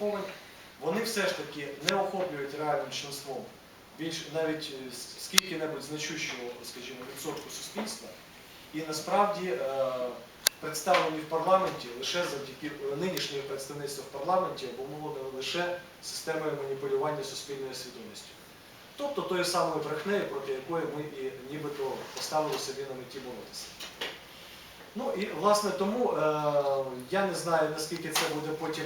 угруповань, вони все ж таки не охоплюють реальним членством більш навіть е, скільки-небудь значущого, скажімо, відсотку суспільства, і насправді е, представлені в парламенті лише завдяки е, нинішнє представництво в парламенті обумовлено лише системою маніпулювання суспільною свідомістю. Тобто тою самою брехнею, проти якої ми і нібито поставили собі на меті боротися. Ну і власне тому я не знаю, наскільки це буде потім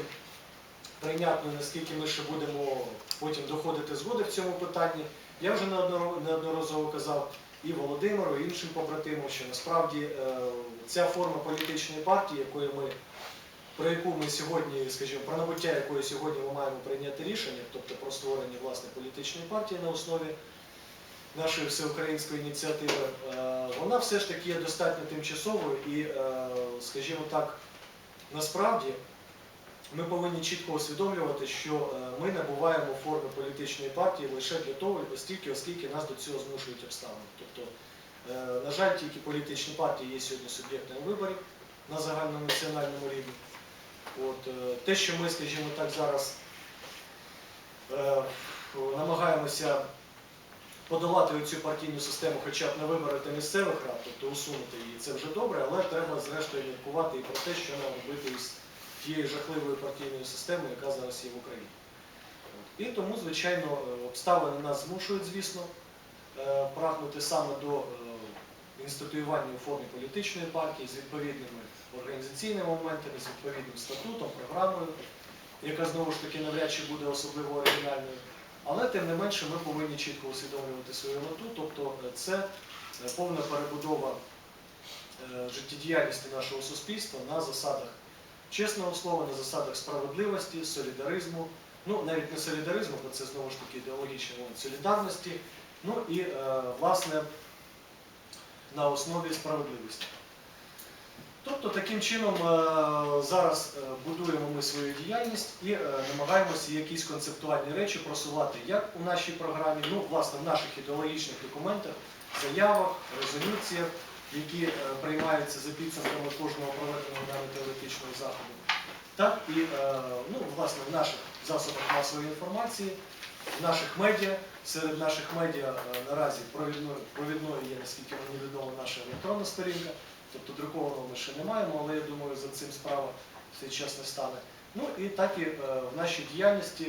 прийнятно, наскільки ми ще будемо потім доходити згоди в цьому питанні. Я вже неодноразово казав і Володимиру, і іншим побратимам, що насправді е, ця форма політичної партії, якої ми, про яку ми сьогодні, скажімо, про набуття якої сьогодні ми маємо прийняти рішення, тобто про створення власне політичної партії на основі нашої всеукраїнської ініціативи, е, вона все ж таки є достатньо тимчасовою і, е, скажімо так, насправді ми повинні чітко усвідомлювати, що е, ми набуваємо форми політичної партії лише для того, оскільки, оскільки нас до цього змушують обставини. Тобто, е, на жаль, тільки політичні партії є сьогодні суб'єктами виборів на загальнонаціональному рівні. От, е, те, що ми, скажімо так, зараз намагаємося подолати цю партійну систему хоча б на виборах до місцевих рад, тобто усунути її, це вже добре, але треба зрештою міркувати і про те, що нам робити із тією жахливою партійною системою, яка зараз є в Україні. І тому, звичайно, обставини нас змушують, звісно, е, прагнути саме до е, інституювання у формі політичної партії з відповідними організаційними моментами, з відповідним статутом, програмою, яка знову ж таки навряд чи буде особливо оригінальною. Але тим не менше ми повинні чітко усвідомлювати свою мету, тобто е, це повна перебудова життєдіяльності нашого суспільства на засадах чесного слова, на засадах справедливості, солідаризму, ну навіть не солідаризму, бо це знову ж таки ідеологічний момент солідарності, ну і е, власне на основі справедливості. Тобто таким чином е, зараз е, будуємо ми свою діяльність і е, намагаємося якісь концептуальні речі просувати як у нашій програмі, ну власне в наших ідеологічних документах, заявах, резолюціях, які е, приймаються за підсумками кожного проведеного нами теоретичного заходу, так і е, ну, власне в наших засобах масової інформації, в наших медіа. Серед наших медіа е, наразі провідною, є, наскільки мені відомо, наша електронна сторінка. Тобто друкованого ми ще не маємо, але я думаю, за цим справа в цей час не стане. Ну і так і в нашій діяльності,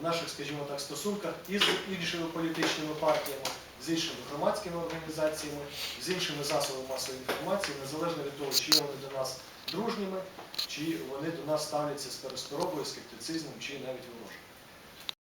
в наших, скажімо так, стосунках із іншими політичними партіями, з іншими громадськими організаціями, з іншими засобами масової інформації, незалежно від того, чи вони до нас дружніми, чи вони до нас ставляться з пересторобою, скептицизмом, чи навіть ворожими.